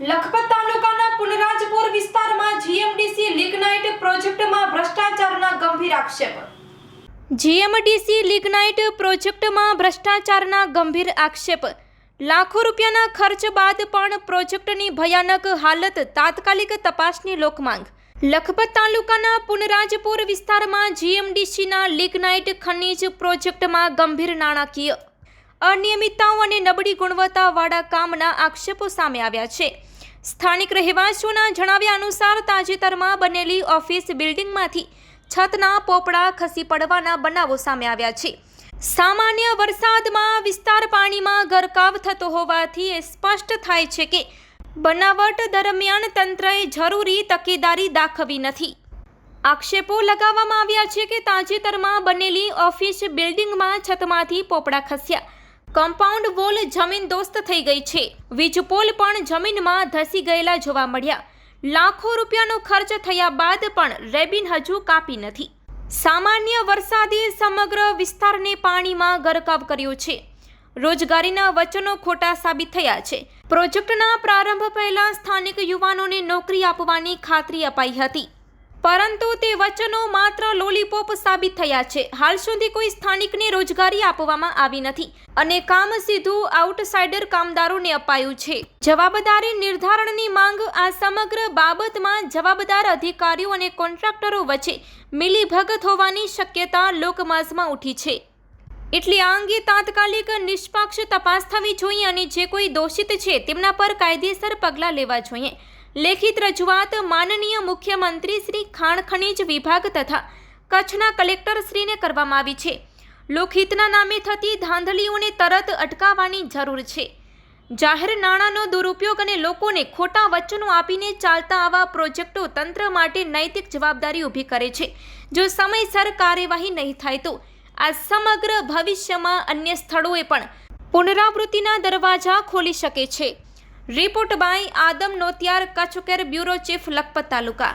લખપત તાલુકાના પુનરાજપુર વિસ્તારમાં GMDC lignite પ્રોજેક્ટમાં ભ્રષ્ટાચારના ગંભીર આક્ષેપ. જીએમડીસી લિગ્નાઇટ પ્રોજેક્ટમાં ભ્રષ્ટાચારના ગંભીર આક્ષેપ. લાખો રૂપિયાના ખર્ચ બાદ પણ પ્રોજેક્ટની ભયાનક હાલત તાત્કાલિક તપાસની લોકમાંગ. લખપત તાલુકાના પુનરાજપુર વિસ્તારમાં જીએમડીસીના લિગ્નાઇટ ખનીજ પ્રોજેક્ટમાં ગંભીર નાણાકીય અનિયમિતતાઓ અને નબળી ગુણવત્તાવાળા કામના આક્ષેપો સામે આવ્યા છે. સ્થાનિક રહેવાસીઓના જણાવ્યા અનુસાર તાજેતરમાં બનેલી ઓફિસ બિલ્ડિંગમાંથી છતના પોપડા ખસી પડવાના બનાવો સામે આવ્યા છે. સામાન્ય વરસાદમાં વિસ્તાર પાણીમાં ગરકાવ થતો હોવાથી એ સ્પષ્ટ થાય છે કે બનાવટ દરમિયાન તંત્રએ જરૂરી તકેદારી દાખવી નથી. આક્ષેપો લગાવવામાં આવ્યા છે કે તાજેતરમાં બનેલી ઓફિસ બિલ્ડિંગમાં છતમાંથી પોપડા ખસ્યા. કમ્પાઉન્ડ વોલ જમીન દોસ્ત થઈ ગઈ છે. વીજ પોલ પણ જમીનમાં ધસી ગયેલા જોવા મળ્યા. લાખો રૂપિયાનો ખર્ચ થયા બાદ પણ રેબિન હજુ કાપી નથી. સામાન્ય વરસાદે સમગ્ર વિસ્તારને પાણીમાં ગરકાવ કર્યો છે. રોજગારીના વચનો ખોટા સાબિત થયા છે. પ્રોજેક્ટના પ્રારંભ પહેલા સ્થાનિક યુવાનોને નોકરી આપવાની ખાતરી અપાઈ હતી. પરંતુ તે વચનો માત્ર લોલીપોપ સાબિત થયા છે. હાલ સુધી કોઈ સ્થાનિકને રોજગારી આપવામાં આવી નથી અને કામ સીધું આઉટસાઇડર કામદારોને અપાયું છે. જવાબદારી નિર્ધારણની માંગ આ સમગ્ર બાબતમાં જવાબદાર અધિકારીઓ અને કોન્ટ્રાક્ટરો વચ્ચે મિલીભગત હોવાની શક્યતા લોકમાઝમાં ઉઠી છે. એટલે આ અંગે તાત્કાલિક નિષ્પક્ષ તપાસ થવી જોઈએ અને જે કોઈ દોષિત છે તેમના પર કાયદેસર પગલાં લેવા જોઈએ. લેખિત રજૂઆત માનનીય મુખ્યમંત્રી શ્રી ખાણ ખનીજ વિભાગ તથા કચ્છના કલેક્ટર શ્રીને કરવામાં આવી છે. લોકહિતના નામે થતી ધાંધલીઓને તરત અટકાવવાની જરૂર છે. જાહેર નાણાંનો દુરુપયોગ અને લોકોને ખોટા વચનો આપીને ચાલતા આવા પ્રોજેક્ટો તંત્ર માટે નૈતિક જવાબદારી ઊભી કરે છે. જો સમયસર કાર્યવાહી નહીં થાય તો આ સમગ્ર ભવિષ્યમાં અન્ય સ્થળોએ પણ પુનરાવૃત્તિના દરવાજા ખોલી શકે છે. Report by Adam Notiyar Kutch care bureau chief Lakhpat taluka